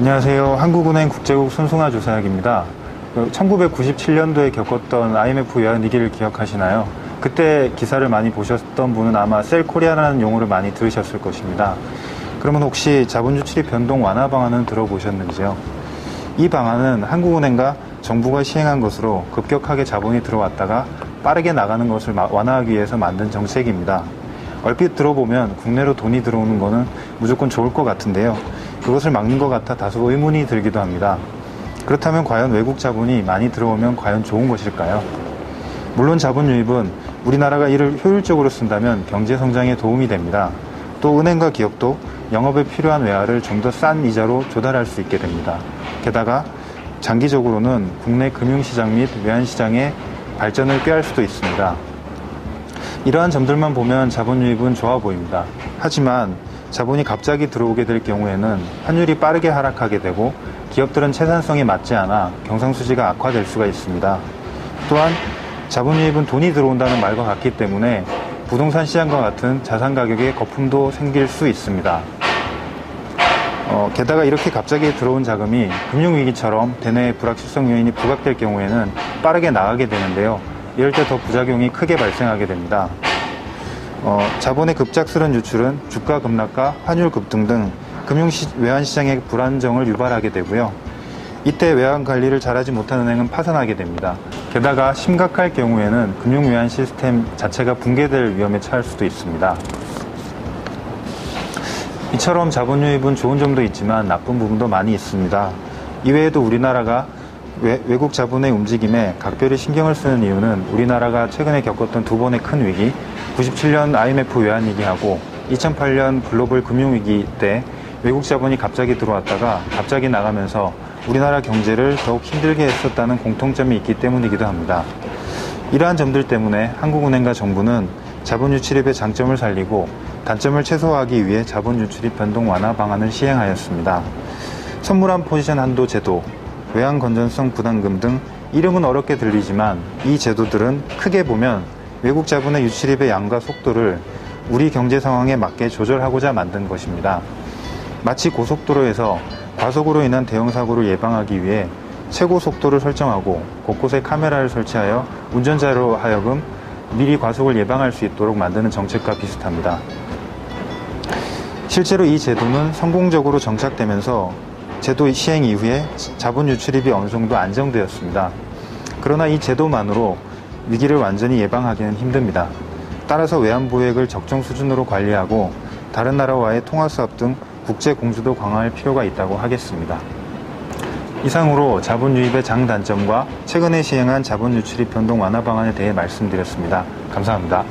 안녕하세요. 한국은행 국제국 손승화 조사학입니다. 1997년도에 겪었던 IMF 외환 위기를 기억하시나요? 그때 기사를 많이 보셨던 분은 아마 셀코리아라는 용어를 많이 들으셨을 것입니다. 그러면 혹시 자본주 출입 변동 완화 방안은 들어보셨는지요? 이 방안은 한국은행과 정부가 시행한 것으로 급격하게 자본이 들어왔다가 빠르게 나가는 것을 마- 완화하기 위해서 만든 정책입니다. 얼핏 들어보면 국내로 돈이 들어오는 것은 무조건 좋을 것 같은데요. 그것을 막는 것 같아 다소 의문이 들기도 합니다. 그렇다면 과연 외국 자본이 많이 들어오면 과연 좋은 것일까요? 물론 자본 유입은 우리나라가 이를 효율적으로 쓴다면 경제 성장에 도움이 됩니다. 또 은행과 기업도 영업에 필요한 외화를 좀 더 싼 이자로 조달할 수 있게 됩니다. 게다가 장기적으로는 국내 금융시장 및 외환시장의 발전을 꾀할 수도 있습니다. 이러한 점들만 보면 자본 유입은 좋아 보입니다. 하지만 자본이 갑자기 들어오게 될 경우에는 환율이 빠르게 하락하게 되고 기업들은 채산성에 맞지 않아 경상수지가 악화될 수가 있습니다. 또한 자본 유입은 돈이 들어온다는 말과 같기 때문에 부동산 시장과 같은 자산 가격에 거품도 생길 수 있습니다. 어, 게다가 이렇게 갑자기 들어온 자금이 금융위기처럼 대내의 불확실성 요인이 부각될 경우에는 빠르게 나가게 되는데요. 이럴 때 더 부작용이 크게 발생하게 됩니다. 어, 자본의 급작스런 유출은 주가 급락과 환율 급등 등 금융 외환 시장의 불안정을 유발하게 되고요. 이때 외환 관리를 잘하지 못한 은행은 파산하게 됩니다. 게다가 심각할 경우에는 금융 외환 시스템 자체가 붕괴될 위험에 처할 수도 있습니다. 이처럼 자본 유입은 좋은 점도 있지만 나쁜 부분도 많이 있습니다. 이외에도 우리나라가 외, 국 자본의 움직임에 각별히 신경을 쓰는 이유는 우리나라가 최근에 겪었던 두 번의 큰 위기, 97년 IMF 외환위기하고 2008년 글로벌 금융위기 때 외국 자본이 갑자기 들어왔다가 갑자기 나가면서 우리나라 경제를 더욱 힘들게 했었다는 공통점이 있기 때문이기도 합니다. 이러한 점들 때문에 한국은행과 정부는 자본 유출입의 장점을 살리고 단점을 최소화하기 위해 자본 유출입 변동 완화 방안을 시행하였습니다. 선물한 포지션 한도 제도, 외환 건전성 부담금 등 이름은 어렵게 들리지만 이 제도들은 크게 보면 외국 자본의 유출입의 양과 속도를 우리 경제 상황에 맞게 조절하고자 만든 것입니다. 마치 고속도로에서 과속으로 인한 대형 사고를 예방하기 위해 최고 속도를 설정하고 곳곳에 카메라를 설치하여 운전자로 하여금 미리 과속을 예방할 수 있도록 만드는 정책과 비슷합니다. 실제로 이 제도는 성공적으로 정착되면서 제도 시행 이후에 자본 유출입이 어느 정도 안정되었습니다. 그러나 이 제도만으로 위기를 완전히 예방하기는 힘듭니다. 따라서 외환보액을 적정 수준으로 관리하고 다른 나라와의 통화수합 등 국제 공조도 강화할 필요가 있다고 하겠습니다. 이상으로 자본 유입의 장단점과 최근에 시행한 자본 유출입 변동 완화 방안에 대해 말씀드렸습니다. 감사합니다.